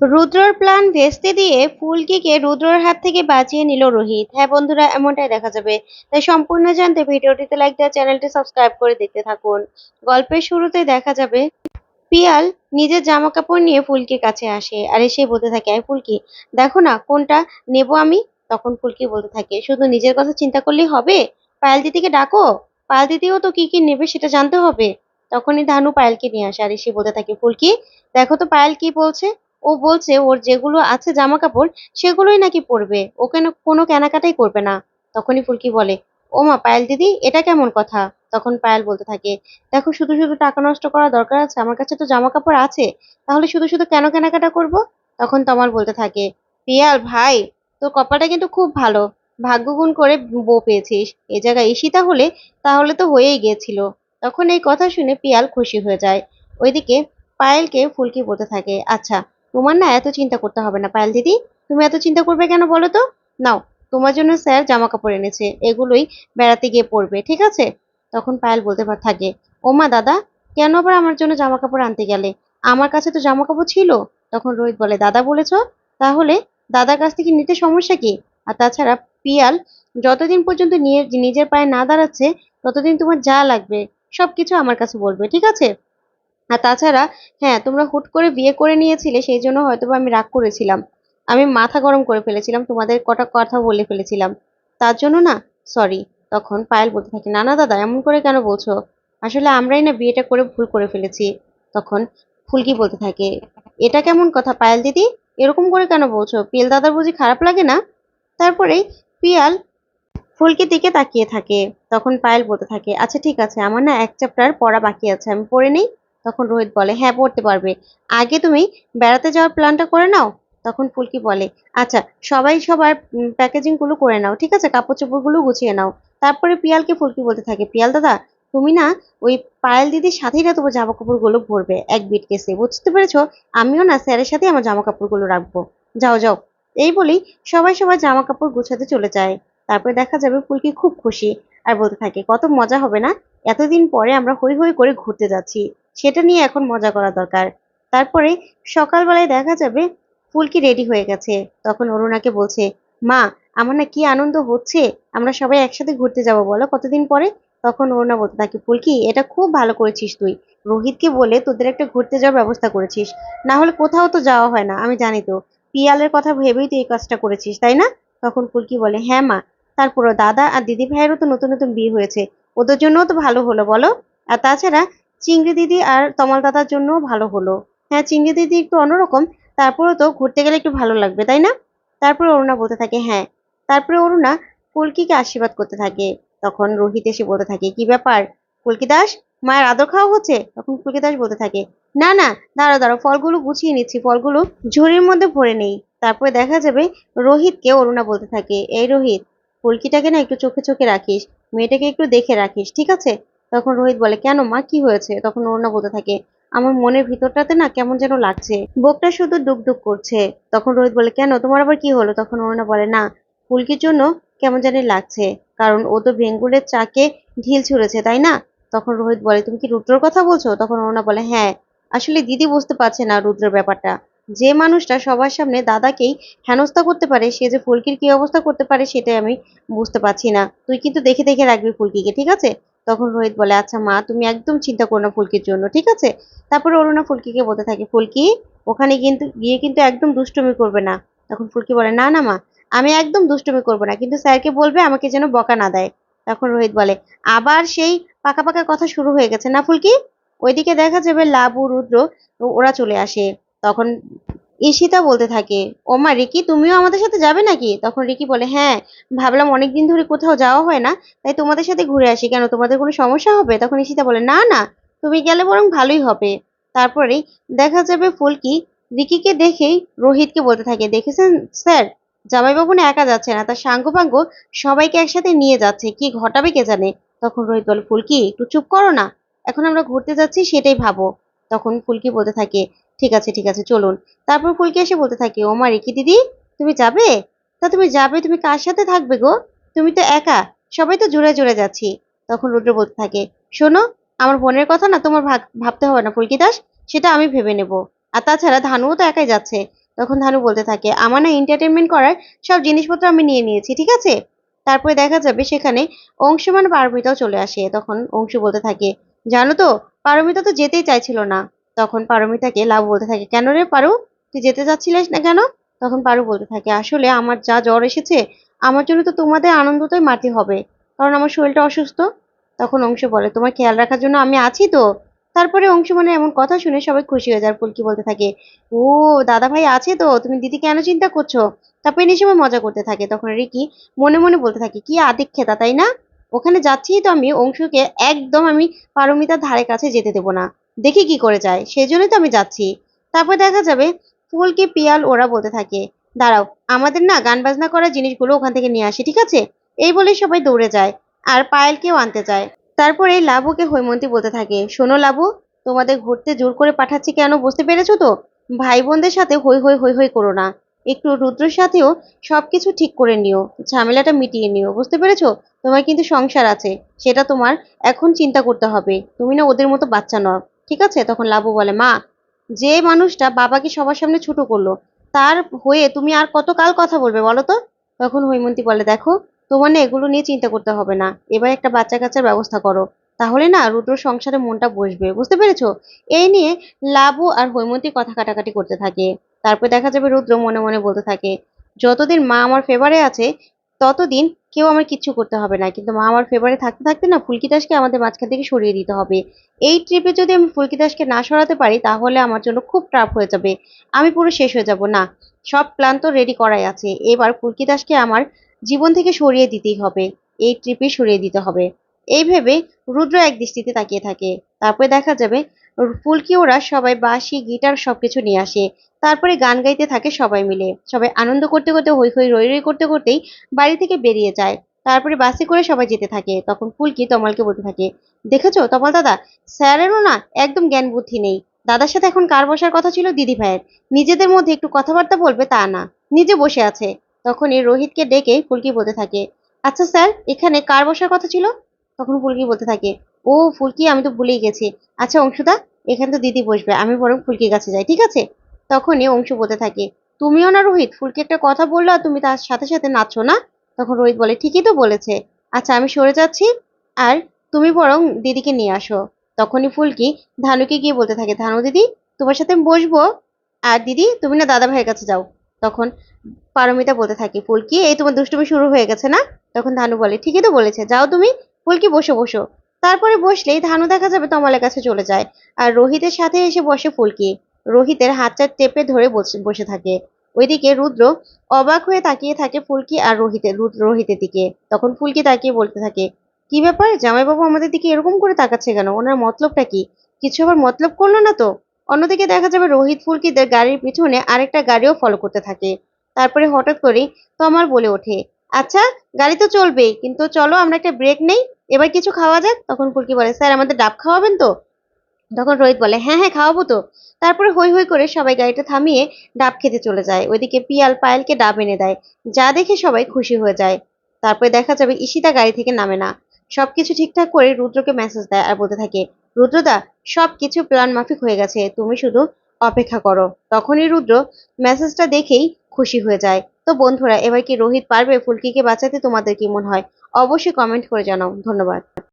রুদ্রর plan ভেস্তে দিয়ে ফুলকিকে রুদ্রর হাত থেকে বাঁচিয়ে নিল রোহিত। হ্যাঁ বন্ধুরা, এমনটাই দেখা যাবে। তাই সম্পূর্ণ জানতে ভিডিওটিতে লাইক দেওয়া চ্যানেলটি সাবস্ক্রাইব করে দেখতে থাকুন। গল্পের শুরুতে দেখা যাবে, পিয়াল নিজের জামা কাপড় নিয়ে ফুলকির কাছে আসে। আর এসে বলতে থাকে, আয় ফুলকি, দেখো না কোনটা নেব আমি? তখন ফুলকি বলতে থাকে, শুধু নিজের কথা চিন্তা করলেই হবে? পায়েল দিদিকে ডাকো? পায়াল দিদিও তো কি কি নেবে সেটা জানতে হবে? তখনই ধানু পায়েলকে নিয়ে আসে। আর এসে বলতে থাকে, ফুলকি, দেখো তো পায়েল কি বলছে? ও বলছে, ওর যেগুলো আছে জামা কাপড় সেগুলোই নাকি পরবে। ও কেন, কোনো কেনাকাটাই করবে না। তখনই ফুলকি বলে, ও মা, পায়েল দিদি, এটা কেমন কথা? তখন পায়েল বলতে থাকে, দেখো, শুধু শুধু টাকা নষ্ট করা দরকার আছে, আমার কাছে তো জামা কাপড় আছে, তাহলে শুধু শুধু কেন কেনাকাটা করব? তখন তমাল বলতে থাকে, পিয়াল ভাই, তোর কপালটা কিন্তু খুব ভালো। ভাগ্যগুণ করে বউ পেয়েছিস। এ জায়গায় ঈশিতা হলে তাহলে তো হয়েই গিয়েছিল। তখন এই কথা শুনে পিয়াল খুশি হয়ে যায়। ওইদিকে পায়েলকে ফুলকি বলতে থাকে আচ্ছা তোমার না এত চিন্তা করতে হবে না, পায়েল দিদি। তুমি এত চিন্তা করবে কেন বলো তো? নাও, তোমার জন্য স্যার জামা কাপড় এনেছে, এগুলোই বেড়াতে গিয়ে পরবে, ঠিক আছে? তখন পায়েল বলতে পার- থাকে, ওমা দাদা, কেন আবার আমার জন্য জামা কাপড় আনতে গেলে? আমার কাছে তো জামা কাপড় ছিল। তখন রোহিত বলে, দাদা বলেছ? তাহলে দাদার কাছ থেকে নিতে সমস্যা কি? আর তাছাড়া পিয়াল, যতদিন পর্যন্ত নিজের পায়ে না দাঁড়াচ্ছে, ততদিন তোমার যা লাগবে, সবকিছু আমার কাছে বলবে, ঠিক আছে? আর তাছাড়া হ্যাঁ তোমরা হুট করে বিয়ে করে নিয়েছিলে, সেই জন্য হয়তোবা আমি রাগ করেছিলাম। আমি মাথা গরম করে ফেলেছিলাম, তোমাদের কটা কথা বলে ফেলেছিলাম। তার জন্য না সরি তখন পায়েল বলতে থাকে, না না, দাদা, এমন করে কেন বলছো? আসলে আমরাই না বিয়েটা করে ভুল করে ফেলেছি। তখন ফুলকি বলতে থাকে, এটা কেমন কথা পায়েল দিদি? এরকম করে কেন বলছো? পিয়াল দাদার বুঝি খারাপ লাগে না? তারপরেই পিয়াল ফুলকির দিকে তাকিয়ে থাকে। তখন পায়েল বলতে থাকে আচ্ছা ঠিক আছে, আমার না এক চ্যাপ্টার পড়া বাকি আছে, আমি পড়ে নেই? তখন রোহিত বলে হ্যাঁ পড়তে পারবে। আগে তুমি বেড়াতে যাওয়ার প্ল্যানটা করে নাও। তখন ফুলকি বলে আচ্ছা সবাই সবার প্যাকেজিংগুলো করে নাও, ঠিক আছে? কাপড় চোপড়গুলো গুছিয়ে নাও। তারপরে পিয়ালকে ফুলকি বলতে থাকে, পিয়াল দাদা, তুমি না ওই পায়েল দিদির সাথেই না তোমার জামা কাপড়গুলো ভরবে এক বিট কেসে, বুঝতে পেরেছ? আমিও না স্যারের সাথে আমার জামা কাপড়গুলো রাখব। যাও যাও। এই বলেই সবাই সবার জামা কাপড় গুছাতে চলে যায়। তারপরে দেখা যাবে ফুলকি খুব খুশি আর বলতে থাকে, কত মজা হবে না? এতদিন পরে আমরা হই হই করে ঘুরতে যাচ্ছি। সেটা নিয়ে এখন মজা করা দরকার। তারপরে সকালবেলায় দেখা যাবে ফুলকি রেডি হয়ে গেছে। তখন অরুণাকে বলছে, মা, আমার না কি আনন্দ হচ্ছে? আমরা সবাই একসাথে ঘুরতে যাব বলো কতদিন পরে? তখন অরুণা বলতে থাকে, ফুলকি, এটা খুব ভালো করেছিস তুই। রোহিতকে বলে তোদের একটা ঘুরতে যাওয়ার ব্যবস্থা করেছিস। না হলে কোথাও তো যাওয়া হয় না, আমি জানি তো। পিয়ালের কথা ভেবেই তুই এই কাজটা করেছিস, তাই না? তখন ফুলকি বলে হ্যাঁ মা। তারপরে দাদা আর দিদি ভাইয়েরও তো নতুন নতুন বিয়ে হয়েছে। ওদের জন্যও তো ভালো হলো বলো। আর তাছাড়া চিংড়ি দিদি আর তমাল দাদার জন্যও ভালো হলো। হ্যাঁ চিংড়ি দিদি একটু অন্যরকম, তারপরেও তো ঘুরতে গেলে একটু ভালো লাগবে, তাই না? তারপরে অরুণা বলতে থাকে হ্যাঁ। তারপরে অরুণা ফুলকিকে আশীর্বাদ করতে থাকে। তখন রোহিত এসে বলতে থাকে, কি ব্যাপার? ফুলকি দাস, মায়ের আদর খাওয়া হচ্ছে? তখন ফুলকি দাস বলতে থাকে, না না দাঁড়া দাঁড়াও, ফলগুলো গুছিয়ে নিচ্ছি, ফলগুলো ঝুড়ির মধ্যে ভরে নেই। তারপরে দেখা যাবে রোহিতকে অরুণা বলতে থাকে, এই রোহিত ফুলকিটাকে না একটু চোখে চোখে রাখিস, মেয়েটাকে একটু দেখে রাখিস, ঠিক আছে? তখন রোহিত বলে, কেন মা? কি হয়েছে? তখন অরুণা বলতে থাকে, আমার মনের ভিতরটাতে না কেমন যেন লাগছে। বুকটা শুধু ডুক ডুক করছে। তখন রোহিত বলে, কেন? তোমার আবার কি হলো? তখন অরুণা বলে, না, ফুলকির জন্য কেমন জানি লাগছে, কারণ ও তো ভেঙ্গুলের চাকে ঢিল ছুঁড়েছে, তাই না? তখন রোহিত বলে, তুমি কি রুদ্রর কথা বলছো? তখন অরুণা বলে হ্যাঁ আসলে দিদি বুঝতে পারছে না রুদ্রের ব্যাপারটা। যে মানুষটা সবার সামনে দাদাকেই হেনস্থা করতে পারে, সে যে ফুলকির কি অবস্থা করতে পারে, সেটাই আমি বুঝতে পারছি না। তুই কিন্তু দেখে দেখে রাখবি ফুলকিকে, ঠিক আছে? তখন রোহিত বলে আচ্ছা মা, তুমি একদম চিন্তা করো না ফুলকির জন্য, ঠিক আছে? তারপরে অরুণা ফুলকিকে বলতে থাকে, ফুলকি, ওখানে কিন্তু, গিয়ে কিন্তু একদম দুষ্টুমি করবে না। তখন ফুলকি বলে, না না মা, আমি একদম দুষ্টুমি করব না, কিন্তু স্যারকে বলবে আমাকে যেন বকা না দেয়। তখন রোহিত বলে, আবার সেই পাকা পাকা কথা শুরু হয়ে গেছে না ফুলকি? ওইদিকে দেখা যাবে লাবু, রুদ্র, ওরা চলে আসে। তখন ঈশিতা বলতে থাকে ওমা রিকি, তুমিও আমাদের সাথে যাবে নাকি? তখন রিকি বলে হ্যাঁ ভাবলাম অনেকদিন ধরে কোথাও যাওয়া হয় না, তাই তোমাদের সাথে ঘুরে আসি। কেন, তোমাদের কোনো সমস্যা হবে? তখন ঈশিতা বলে, না না, তুমি গেলে বরং ভালোই হবে। তারপরেই দেখা যাবে ফুলকি রিকিকে দেখেই রোহিতকে বলতে থাকে, দেখেছেন স্যার? জামাইবাবু না একা যাচ্ছে না, তার সাঙ্গপাঙ্গ সবাইকে একসাথে নিয়ে যাচ্ছে, কি ঘটাবে কে জানে? তখন রোহিত বলে, ফুলকি, একটু চুপ করো না, এখন আমরা ঘুরতে যাচ্ছি সেটাই ভাবো। তখন ফুলকি বলতে থাকে ঠিক আছে ঠিক আছে, চলুন। তারপর ফুলকি এসে বলতে থাকে, ও মা রিকি দিদি, তুমি যাবে? তা তুমি যাবে, তুমি কার সাথে থাকবে গো? তুমি তো একা, সবাই তো জোরে জোরে যাচ্ছি। তখন রুদ্র বলতে থাকে, শোনো, আমার বোনের কথা না তোমার ভাব- ভাবতে হবে না, ফুলকি দাস, সেটা আমি ভেবে নেব। আর তাছাড়া ধানুও তো একাই যাচ্ছে। তখন ধানু বলতে থাকে, আমার না এন্টারটেনমেন্ট করার সব জিনিসপত্র আমি নিয়ে নিয়েছি, ঠিক আছে? তারপরে দেখা যাবে সেখানে অংশমান পারমিতাও চলে আসে। তখন অংশু বলতে থাকে, জানো তো, পারমিতা তো যেতেই চাইছিল না। তখন পারমিতাকে লাভ বলতে থাকে, কেন রে পারু? তুই যেতে চাচ্ছিলিস না কেন? তখন পারু বলতে থাকে, আসলে আমার যা জ্বর এসেছে, আমার জন্য তো তোমাদের আনন্দটাই মাটি হবে। কারণ আমার শরীরটা অসুস্থ? তখন অংশ বলে, তোমার খেয়াল রাখার জন্য আমি আছি তো? তারপরে অংশ মানে এমন কথা শুনে সবাই খুশি হয়ে যায়। ফুলকি বলতে থাকে, ও, দাদা ভাই আছে তো? তুমি দিদি কেন চিন্তা করছ? তারপরে এই সময় মজা করতে থাকে। তখন রিকি মনে মনে বলতে থাকে, কি আদিক খেতা, তাই না? ওখানে যাচ্ছি তো আমি, অংশকে একদম আমি পারমিতার ধারে কাছে যেতে দেবো না। দেখি কি করে যায়। সেই জন্যই তো আমি যাচ্ছি। তারপর দেখা যাবে ফুলকি, পিয়াল ওরা বলতে থাকে, দাঁড়াও, আমাদের না গান বাজনা করার জিনিসগুলো ওখান থেকে নিয়ে আসি, ঠিক আছে? এই বলে সবাই দৌড়ে যায় আর পায়েলকেও আনতে চায় তারপরে লাবুকে হৈমন্তী বলতে থাকে, শোনো লাবু, তোমাদের ঘুরতে জোর করে পাঠাচ্ছি কেন, বুঝতে পেরেছ তো? ভাই বোনদের সাথে হই হই হই হই করো না। একটু রুদ্রের সাথেও সব কিছু ঠিক করে নিও। ঝামেলাটা মিটিয়ে নিও, বুঝতে পেরেছ? তোমার কিন্তু সংসার আছে, সেটা তোমার এখন চিন্তা করতে হবে। তুমি না ওদের মতো বাচ্চা নও। ঠিক আছে? তখন লাবু বলে, মা, যে মানুষটা বাবাকে সবার সামনে ছোট করল, তার হয়ে তুমি আর কত কাল কথা বলবে বলো তো? তখন হৈমন্তী বলে, দেখো, তোমার না এগুলো নিয়ে চিন্তা করতে হবে না। এবার একটা বাচ্চা কাচ্চার ব্যবস্থা করো। তাহলে না রুদ্র সংসারে মনটা বসবে। বুঝতে পেরেছ? এই নিয়ে লাবু আর হৈমন্তী কথা কাটাকাটি করতে থাকে। তারপর দেখা যাবে রুদ্র মনে মনে বলতে থাকে, যতদিন মা আমার ফেভারে আছে ততদিন কেউ আমার কিচ্ছু করতে হবে না। কিন্তু মা আমার ফেভারে থাকতে থাকতে না ফুলকি দাসকে আমাদের মাঝখান থেকে সরিয়ে দিতে হবে। এই ট্রিপে যদি আমি ফুলকি দাসকে না সরাতে পারি, তাহলে আমার জন্য খুব টাফ হয়ে যাবে। আমি পুরো শেষ হয়ে যাব, না। সব প্ল্যান তো রেডি করাই আছে। এবার ফুলকি দাসকে আমার জীবন থেকে সরিয়ে দিতেই হবে। এই ট্রিপে সরিয়ে দিতে হবে। এই ভেবে রুদ্র এক দৃষ্টিতে তাকিয়ে থাকে। তারপরে দেখা যাবে ফুলকি ওরা সবাই বাঁশি, গিটার সবকিছু নিয়ে আসে। তারপরে গান গাইতে থাকে সবাই মিলে। সবাই আনন্দ করতে করতে হই হই রই রই করতে করতেই বাড়ি থেকে বেরিয়ে যায়। তারপরে বাসে করে সবাই যেতে থাকে। তখন ফুলকি তমালকে বলতে থাকে, দেখেছ তমাল দাদা? স্যারেরও না একদম জ্ঞান বুদ্ধি নেই। দাদার সাথে এখন কার বসার কথা ছিল দিদি ভাইয়ের। নিজেদের মধ্যে একটু কথাবার্তা বলবে তা না। নিজে বসে আছে। তখনই রোহিতকে ডেকে ফুলকি বলতে থাকে আচ্ছা স্যার, এখানে কার বসার কথা ছিল? তখন ফুলকি বলতে থাকে, ও ফুলকি, আমি তো ভুলেই গেছি। আচ্ছা অংশুদা এখানে তো দিদি বসবে, আমি বরং ফুলকির কাছে যাই, ঠিক আছে? তখনই অংশু বলতে থাকে, তুমিও না রোহিত, ফুলকি একটা কথা বলল আর তুমি তার সাথে সাথে নাচছো না? তখন রোহিত বলে, ঠিকই তো বলেছে। আচ্ছা আমি সরে যাচ্ছি আর তুমি বরং দিদিকে নিয়ে আসো। তখনই ফুলকি ধানুকে গিয়ে বলতে থাকে, ধানু দিদি, তোমার সাথে আমি বসবো আর দিদি, তুমি না দাদা ভাইয়ের কাছে যাও। তখন পারমিতা বলতে থাকে, ফুলকি, এই তোমার দুষ্টুমি শুরু হয়ে গেছে না? তখন ধানু বলে, ঠিকই তো বলেছে, যাও তুমি, ফুলকি বসো বসো। তারপরে বসলেই ধানু দেখা যাবে তমালের কাছে চলে যায়। আর রোহিতের সাথে এসে বসে ফুলকি। রোহিতের হাতটা টেপে ধরে বসে থাকে। ওইদিকে রুদ্র অবাক হয়ে তাকিয়ে থাকে ফুলকি আর রোহিতের রোহিতের দিকে। তখন ফুলকি তাকিয়ে বলতে থাকে, কি ব্যাপার? জামাইবাবু আমাদের দিকে এরকম করে তাকাচ্ছে কেন? ওনার মতলবটা কি? কিছু আবার মতলব করল না তো? অন্যদিকে দেখা যাবে রোহিত ফুলকিদের গাড়ির পিছনে আরেকটা গাড়িও ফলো করতে থাকে। তারপরে হঠাৎ করেই তমাল বলে ওঠে আচ্ছা গাড়ি তো চলবেই, কিন্তু চলো আমরা একটা ব্রেক নেই। এবার কিছু খাওয়া যাক? তখন ফুলকি বলে, স্যার, আমাদের ডাব খাওয়াবেন তো? তখন রোহিত বলে হ্যাঁ হ্যাঁ খাওয়াবো তো। তারপরে হই হই করে সবাই গাড়িটা থামিয়ে ডাব খেতে চলে যায়। ওইদিকে পিয়াল পায়েলকে ডাব এনে দেয়, যা দেখে সবাই খুশি হয়ে যায়। তারপরে দেখা যাবে ঈশিতা গাড়ি থেকে নামে না। সবকিছু ঠিকঠাক করে রুদ্রকে মেসেজ দেয় আর বলতে থাকে, রুদ্রদা, সবকিছু প্ল্যান মাফিক হয়ে গেছে, তুমি শুধু অপেক্ষা করো। তখনই রুদ্র মেসেজটা দেখেই খুশি হয়ে যায়। তো বন্ধুরা, এবার কি রোহিত পারবে ফুলকিকে বাঁচাতে? তোমাদের কি মনে হয়? অবশ্যই কমেন্ট করে জানাও। ধন্যবাদ।